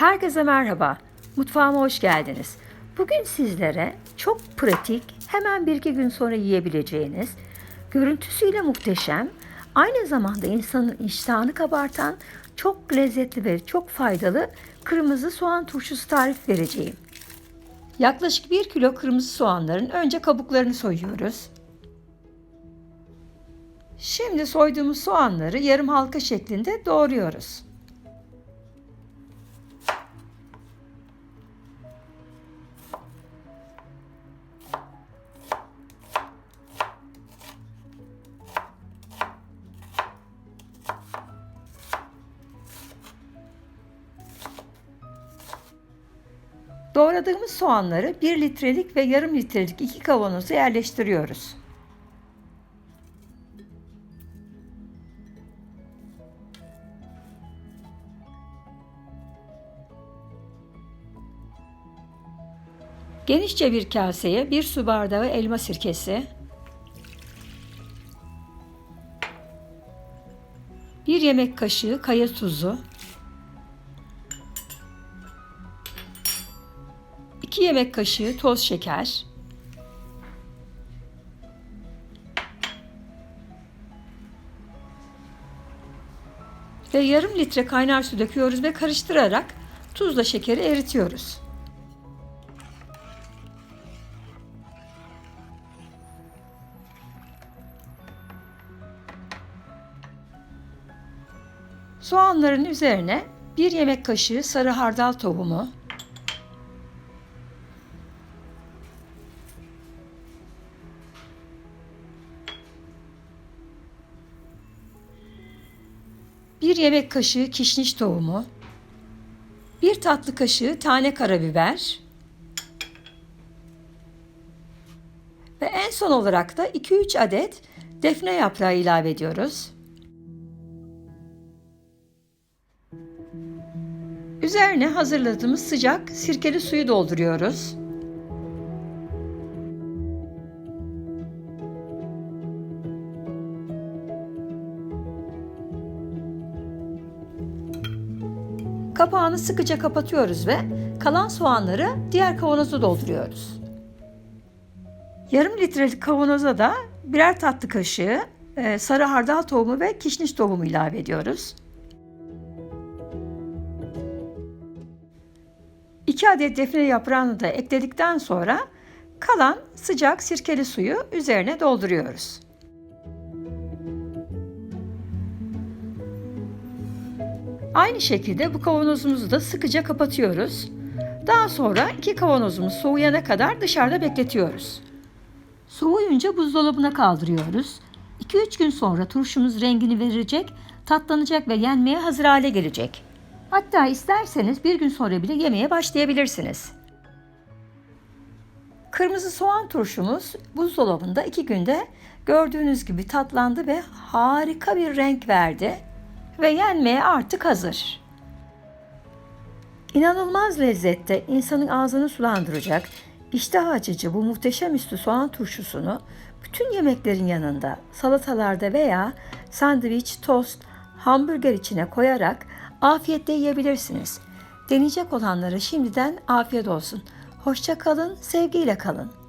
Herkese merhaba. Mutfağıma hoş geldiniz. Bugün sizlere çok pratik, hemen bir iki gün sonra yiyebileceğiniz, görüntüsüyle muhteşem, aynı zamanda insanın iştahını kabartan, çok lezzetli ve çok faydalı kırmızı soğan turşusu tarif vereceğim. Yaklaşık 1 kilo kırmızı soğanların önce kabuklarını soyuyoruz. Şimdi soyduğumuz soğanları yarım halka şeklinde doğruyoruz. Doğradığımız soğanları 1 litrelik ve yarım litrelik iki kavanoza yerleştiriyoruz. Genişçe bir kaseye bir su bardağı elma sirkesi, bir yemek kaşığı kaya tuzu, 2 yemek kaşığı toz şeker, ve yarım litre kaynar su döküyoruz ve karıştırarak tuzla şekeri eritiyoruz. Soğanların üzerine bir yemek kaşığı sarı hardal tohumu, bir yemek kaşığı kişniş tohumu, bir tatlı kaşığı tane karabiber ve en son olarak da 2-3 adet defne yaprağı ilave ediyoruz. Üzerine hazırladığımız sıcak sirkeli suyu dolduruyoruz. Kapağını sıkıca kapatıyoruz ve kalan soğanları diğer kavanoza dolduruyoruz. Yarım litrelik kavanoza da birer tatlı kaşığı e, sarı hardal tohumu ve kişniş tohumu ilave ediyoruz. 2 adet defne yaprağını da ekledikten sonra kalan sıcak sirkeli suyu üzerine dolduruyoruz. Aynı şekilde bu kavanozumuzu da sıkıca kapatıyoruz. Daha sonra iki kavanozumuz soğuyana kadar dışarıda bekletiyoruz. Soğuyunca buzdolabına kaldırıyoruz. 2-3 gün sonra turşumuz rengini verecek, tatlanacak ve yenmeye hazır hale gelecek. Hatta isterseniz bir gün sonra bile yemeye başlayabilirsiniz. Kırmızı soğan turşumuz buzdolabında 2 günde gördüğünüz gibi tatlandı ve harika bir renk verdi ve yenmeye artık hazır. İnanılmaz lezzette insanın ağzını sulandıracak, iştah açıcı bu muhteşem üstü soğan turşusunu bütün yemeklerin yanında, salatalarda veya sandviç, tost, hamburger içine koyarak afiyetle yiyebilirsiniz. Deneyecek olanlara şimdiden afiyet olsun. Hoşça kalın, sevgiyle kalın.